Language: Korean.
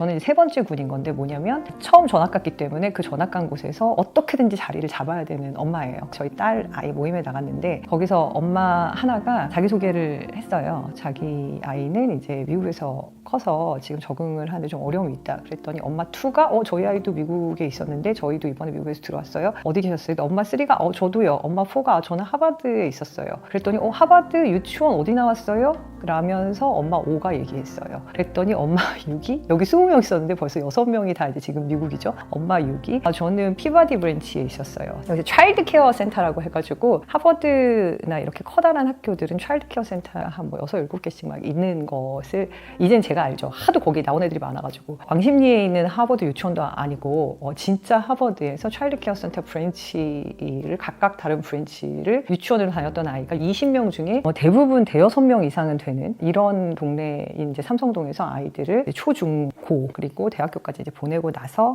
저는 이제 세 번째 군인 건데 뭐냐면 처음 전학 갔기 때문에 그 전학 간 곳에서 어떻게든지 자리를 잡아야 되는 엄마예요. 저희 딸 아이 모임에 나갔는데 거기서 엄마 하나가 자기소개를 했어요. 자기 아이는 이제 미국에서 커서 지금 적응을 하는데 좀 어려움이 있다. 그랬더니 엄마 투가 어 저희 아이도 미국에 있었는데 저희도 이번에 미국에서 들어왔어요. 어디 계셨어요? 엄마 쓰리가 어 저도요. 엄마 포가 저는 하버드에 있었어요. 그랬더니 어 하버드 유치원 어디 나왔어요? 라면서 엄마 오가 얘기했어요. 그랬더니 엄마 6이 여기 20명 있었는데 벌써 6명이 다 이제 지금 미국이죠. 엄마 6이 아, 저는 피바디 브랜치에 있었어요. 여기 차일드 케어 센터라고 해가지고 하버드나 이렇게 커다란 학교들은 차일드 케어 센터 한뭐 6, 7개씩 막 있는 것을 이젠 제가 알죠. 하도 거기 나온 애들이 많아가지고 광심리에 있는 하버드 유치원도 아니고 어, 진짜 하버드에서 차일드 케어 센터 브랜치를 각각 다른 브랜치를 유치원으로 다녔던 아이가 20명 중에 어, 대부분 대여섯 명 이상은 되는 이런 동네인 이제 삼성동에서 아이들을 초중고 그리고 대학교까지 이제 보내고 나서